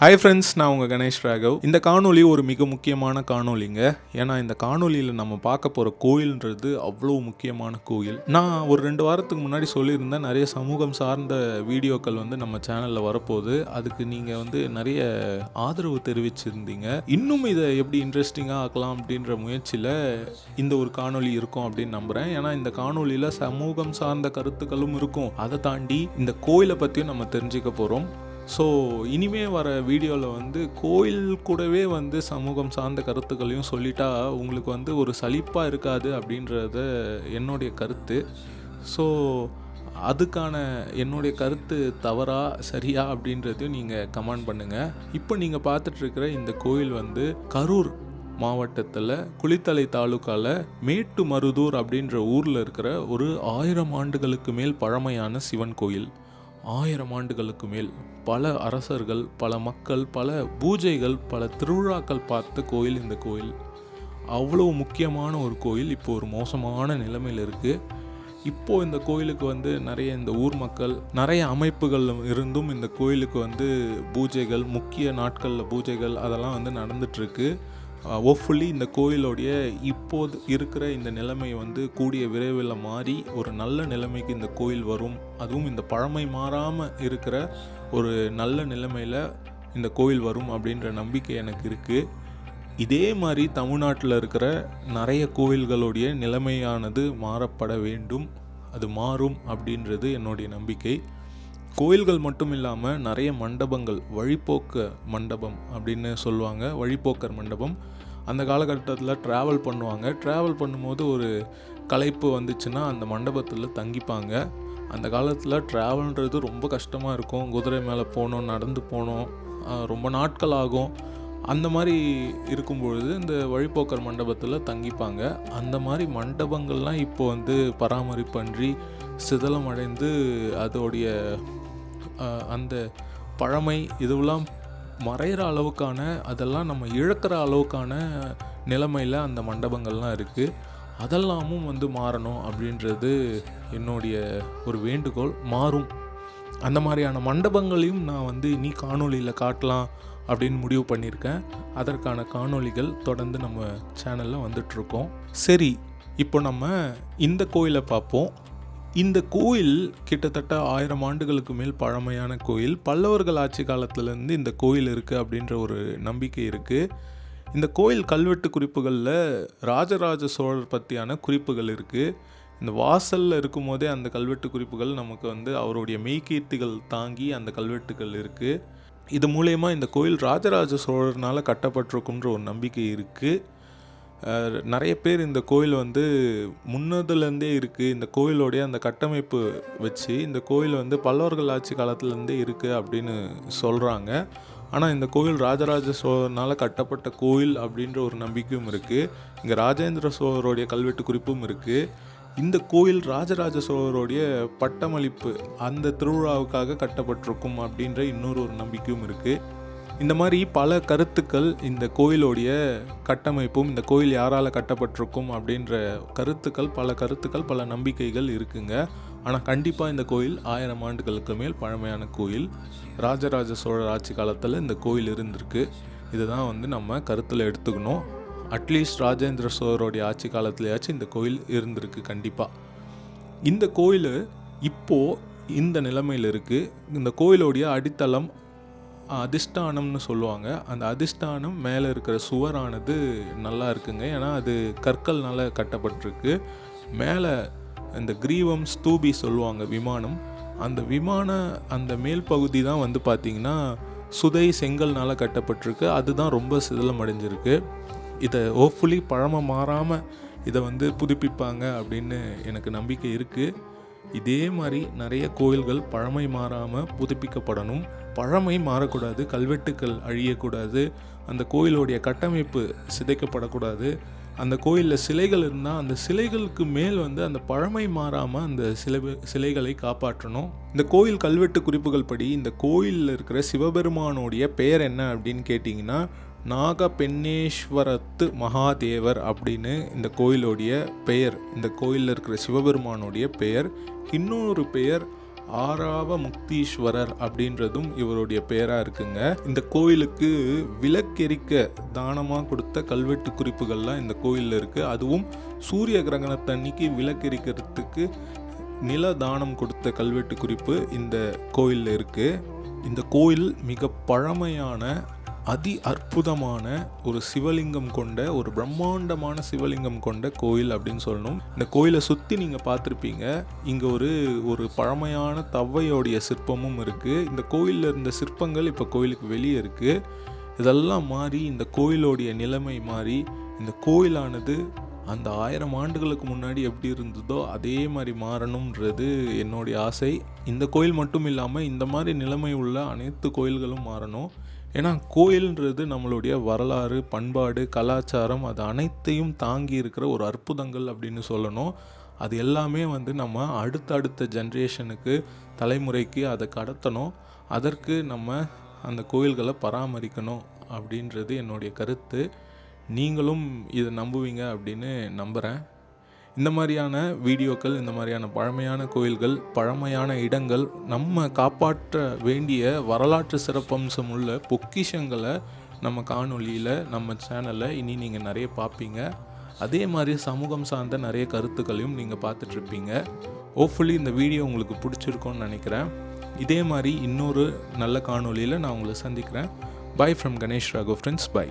Hi friends நான் உங்கள் கணேஷ் ராகவ். இந்த காணொலி ஒரு மிக முக்கியமான காணொளிங்க. ஏன்னா இந்த காணொலியில் நம்ம பார்க்க போகிற கோயில்ன்றது அவ்வளோ முக்கியமான கோயில். நான் ஒரு ரெண்டு வாரத்துக்கு முன்னாடி சொல்லியிருந்தேன் நிறைய சமூகம் சார்ந்த வீடியோக்கள் வந்து நம்ம சேனலில் வரப்போகுது. அதுக்கு நீங்கள் வந்து நிறைய ஆதரவு தெரிவிச்சிருந்தீங்க. இன்னும் இதை எப்படி இன்ட்ரெஸ்டிங்காக ஆக்கலாம் அப்படின்ற முயற்சியில் இந்த ஒரு காணொளி இருக்கும் அப்படின்னு நம்புகிறேன் ஏன்னா இந்த காணொலியில் சமூகம் சார்ந்த கருத்துக்களும் இருக்கும். அதை தாண்டி இந்த கோயிலை பற்றியும் நம்ம தெரிஞ்சுக்க போகிறோம் ஸோ இனிமே வர வீடியோவில் வந்து கோயில் கூடவே வந்து சமூகம் சார்ந்த கருத்துக்களையும் சொல்லிட்டா உங்களுக்கு வந்து ஒரு சலிப்பாக இருக்காது அப்படின்றத என்னுடைய கருத்து. ஸோ அதுக்கான என்னுடைய கருத்து தவறா சரியா அப்படின்றதையும் நீங்கள் கமெண்ட் பண்ணுங்கள் இப்போ நீங்கள் பார்த்துட்ருக்கிற இந்த கோயில் வந்து கரூர் மாவட்டத்தில் குளித்தலை தாலுக்காவில் மேட்டு மருதூர் அப்படின்ற ஊரில் இருக்கிற ஒரு ஆயிரம் ஆண்டுகளுக்கு மேல் பழமையான சிவன் கோயில். ஆயிரம் ஆண்டுகளுக்கு மேல் பல அரசர்கள் பல மக்கள் பல பூஜைகள் பல திருவிழாக்கள் பார்த்த கோயில் இந்த கோயில். அவ்வளோ முக்கியமான ஒரு கோயில் இப்போ ஒரு மோசமான நிலைமையில் இருக்குது இப்போது இந்த கோயிலுக்கு வந்து நிறைய இந்த ஊர் மக்கள் நிறைய அமைப்புகள் இருந்தும் இந்த கோயிலுக்கு வந்து பூஜைகள் முக்கிய நாட்களில் பூஜைகள் அதெல்லாம் வந்து நடந்துட்டுருக்கு ஹோப்ஃபுல்லி இந்த கோயிலோடைய இப்போது இருக்கிற இந்த நிலைமை வந்து கூடிய விரைவில் மாறி ஒரு நல்ல நிலைமைக்கு இந்த கோயில் வரும். அதுவும் இந்த பழமை மாறாமல் இருக்கிற ஒரு நல்ல நிலைமையில் இந்த கோயில் வரும் அப்படின்ற நம்பிக்கை எனக்கு இருக்குது இதே மாதிரி தமிழ்நாட்டில் இருக்கிற நிறைய கோயில்களுடைய நிலைமையானது மாறப்பட வேண்டும். அது மாறும் அப்படின்றது என்னுடைய நம்பிக்கை. கோயில்கள் மட்டும் இல்லாமல் நிறைய மண்டபங்கள் வழிபோக்க மண்டபம் அப்படின்னு சொல்லுவாங்க. வழிப்போக்கர் மண்டபம். அந்த காலகட்டத்தில் ட்ராவல் பண்ணுவாங்க. ட்ராவல் பண்ணும்போது ஒரு களைப்பு வந்துச்சுன்னா அந்த மண்டபத்தில் தங்கிப்பாங்க. அந்த காலத்தில் ட்ராவல்ன்றது ரொம்ப கஷ்டமாக இருக்கும். குதிரை மேலே போகணும் நடந்து போகணும் ரொம்ப நாட்கள் ஆகும். அந்த மாதிரி இருக்கும்பொழுது இந்த வழிப்போக்கர் மண்டபத்தில் தங்கிப்பாங்க. அந்த மாதிரி மண்டபங்கள்லாம் இப்போ வந்து பராமரிப்பன்றி சிதலமடைந்து அதோடைய அந்த பழமை இதுவெல்லாம் மறைகிற அளவுக்கான அதெல்லாம் நம்ம இழக்கிற அளவுக்கான நிலைமையில் அந்த மண்டபங்கள்லாம் இருக்குது அதெல்லாமும் வந்து மாறணும் அப்படின்றது என்னுடைய ஒரு வேண்டுகோள். மாறும். அந்த மாதிரியான மண்டபங்களையும் நான் வந்து இனி காணொளியில் காட்டலாம் அப்படின்னு முடிவு பண்ணியிருக்கேன். அதற்கான காணொளிகள் தொடர்ந்து நம்ம சேனலில் வந்துட்ருக்கோம் சரி இப்போ நம்ம இந்த கோயிலை பார்ப்போம். இந்த கோயில் கிட்டத்தட்ட ஆயிரம் ஆண்டுகளுக்கு மேல் பழமையான கோயில். பல்லவர்கள் ஆட்சி காலத்துலேருந்து இந்த கோயில் இருக்குது அப்படின்ற ஒரு நம்பிக்கை இருக்குது இந்த கோயில் கல்வெட்டு குறிப்புகளில் ராஜராஜ சோழர் பற்றியான குறிப்புகள் இருக்குது இந்த வாசலில் இருக்கும்போதே அந்த கல்வெட்டு குறிப்புகள் நமக்கு வந்து அவருடைய மெய்கீர்த்திகள் தாங்கி அந்த கல்வெட்டுகள் இருக்குது இது மூலயமா இந்த கோயில் ராஜராஜ சோழர்னால் கட்டப்பட்டிருக்குன்ற ஒரு நம்பிக்கை இருக்குது நிறைய பேர் இந்த கோயில் வந்து முன்னதுலேருந்தே இருக்குது இந்த கோயிலோடைய அந்த கட்டமைப்பு வச்சு இந்த கோயில் வந்து பல்லவர்கள் ஆட்சி காலத்துலேருந்தே இருக்குது அப்படின்னு சொல்கிறாங்க ஆனால் இந்த கோயில் ராஜராஜ சோழனால் கட்டப்பட்ட கோயில் அப்படின்ற ஒரு நம்பிக்கையும் இருக்குது இங்கே ராஜேந்திர சோழருடைய கல்வெட்டு குறிப்பும் இருக்குது இந்த கோயில் ராஜராஜ சோழருடைய பட்டமளிப்பு அந்த திருவிழாவுக்காக கட்டப்பட்டிருக்கும் அப்படின்ற இன்னொரு ஒரு நம்பிக்கையும் இருக்குது இந்த மாதிரி பல கருத்துக்கள் இந்த கோயிலோடைய கட்டமைப்பும் இந்த கோயில் யாரால் கட்டப்பட்டிருக்கும் அப்படின்ற கருத்துக்கள் பல கருத்துக்கள் பல நம்பிக்கைகள் இருக்குங்க. ஆனால் கண்டிப்பாக இந்த கோயில் ஆயிரம் ஆண்டுகளுக்கு மேல் பழமையான கோயில். ராஜராஜ சோழர் ஆட்சி காலத்தில் இந்த கோயில் இருந்திருக்கு. இதுதான் வந்து நம்ம கருத்தில் எடுத்துக்கணும். அட்லீஸ்ட் ராஜேந்திர சோழருடைய ஆட்சி காலத்திலேயாச்சும் இந்த கோயில் இருந்திருக்கு கண்டிப்பாக இந்த கோயில் இப்போது இந்த நிலைமையில் இருக்குது இந்த கோயிலோடைய அடித்தளம் அதிஷ்டானம்னு சொல்லுவாங்க. அந்த அதிஷ்டானம் மேலே இருக்கிற சுவரானது நல்லா இருக்குங்க. ஏன்னா அது கற்கள்னால கட்டப்பட்டிருக்கு. மேலே இந்த கிரீவம் ஸ்தூபி சொல்லுவாங்க விமானம். அந்த விமான அந்த மேல் பகுதி தான் வந்து பார்த்திங்கன்னா சுதை செங்கல்னால் கட்டப்பட்டிருக்கு. அதுதான் ரொம்ப சிதலம் அடைஞ்சிருக்கு இதை ஹோப்ஃபுல்லி பழமை மாறாமல் இதை வந்து புதுப்பிப்பாங்க அப்படின்னு எனக்கு நம்பிக்கை இருக்குது இதே மாதிரி நிறைய கோயில்கள் பழமை மாறாமல் புதுப்பிக்கப்படணும். பழமை மாறக்கூடாது கல்வெட்டுக்கள் அழியக்கூடாது அந்த கோயிலுடைய கட்டமைப்பு சிதைக்கப்படக்கூடாது. அந்த கோயிலில் சிலைகள் இருந்தால் அந்த சிலைகளுக்கு மேல் வந்து அந்த பழமை மாறாமல் அந்த சிலை சிலைகளை காப்பாற்றணும். இந்த கோயில் கல்வெட்டு குறிப்புகள் படி இந்த கோயிலில் இருக்கிற சிவபெருமானுடைய பெயர் என்ன அப்படின்னு கேட்டிங்கன்னா நாகபெண்ணேஸ்வரத்து மகாதேவர் அப்படின்னு இந்த கோயிலுடைய பெயர் இந்த கோயிலில் இருக்கிற சிவபெருமானுடைய பெயர் இன்னொரு பெயர் ஆறாவ முக்தீஸ்வரர் அப்படின்றதும் இவருடைய பேராக இருக்குங்க. இந்த கோயிலுக்கு விளக்கெரிக்க தானமாக கொடுத்த கல்வெட்டு குறிப்புகள்லாம் இந்த கோயிலில் இருக்குது அதுவும் சூரிய கிரகணத்தை அன்னைக்கு விளக்கெரிக்கிறதுக்கு நில தானம் கொடுத்த கல்வெட்டு குறிப்பு இந்த கோயிலில் இருக்குது இந்த கோயில் மிக பழமையான அதி அற்புதமான ஒரு சிவலிங்கம் கொண்ட ஒரு பிரம்மாண்டமான சிவலிங்கம் கொண்ட கோயில் அப்படின்னு சொல்லணும். இந்த கோயிலை சுற்றி நீங்கள் பார்த்துருப்பீங்க. இங்கே ஒரு ஒரு பழமையான தவ்வையோடைய சிற்பமும் இருக்குது இந்த கோயிலில் இருந்த சிற்பங்கள் இப்போ கோயிலுக்கு வெளியே இருக்குது இதெல்லாம் மாறி இந்த கோயிலோடைய நிலைமை மாறி இந்த கோயிலானது அந்த ஆயிரம் ஆண்டுகளுக்கு முன்னாடி எப்படி இருந்ததோ அதே மாதிரி மாறணுன்றது என்னுடைய ஆசை. இந்த கோயில் மட்டும் இல்லாமல் இந்த மாதிரி நிலைமை உள்ள அனைத்து கோயில்களும் மாறணும். ஏன்னா கோயில்ன்றது நம்மளுடைய வரலாறு பண்பாடு கலாச்சாரம் அது அனைத்தையும் தாங்கி இருக்கிற ஒரு அற்புதங்கள் அப்படின்னு சொல்லணும். அது எல்லாமே வந்து நம்ம அடுத்தடுத்த ஜென்ரேஷனுக்கு தலைமுறைக்கு அதை கடத்தணும். அதற்கு நம்ம அந்த கோயில்களை பராமரிக்கணும் அப்படின்றது என்னுடைய கருத்து. நீங்களும் இதை நம்புவீங்க அப்படின்னு நம்புகிறேன் இந்த மாதிரியான வீடியோக்கள் இந்த மாதிரியான பழமையான கோயில்கள் பழமையான இடங்கள் நம்ம காப்பாற்ற வேண்டிய வரலாற்று சிறப்பம்சம் உள்ள பொக்கிஷங்களை நம்ம காணொளியில் நம்ம சேனலில் இனி நீங்கள் நிறைய பார்ப்பீங்க. அதே மாதிரி சமூகம் சார்ந்த நிறைய கருத்துக்களையும் நீங்கள் பார்த்துட்ருப்பீங்க. ஹோப்ஃபுல்லி இந்த வீடியோ உங்களுக்கு பிடிச்சிருக்கோன்னு நினைக்கிறேன். இதே மாதிரி இன்னொரு நல்ல காணொலியில் நான் உங்களை சந்திக்கிறேன். பை ஃப்ரம் கணேஷ் ராகோ ஃப்ரெண்ட்ஸ் பை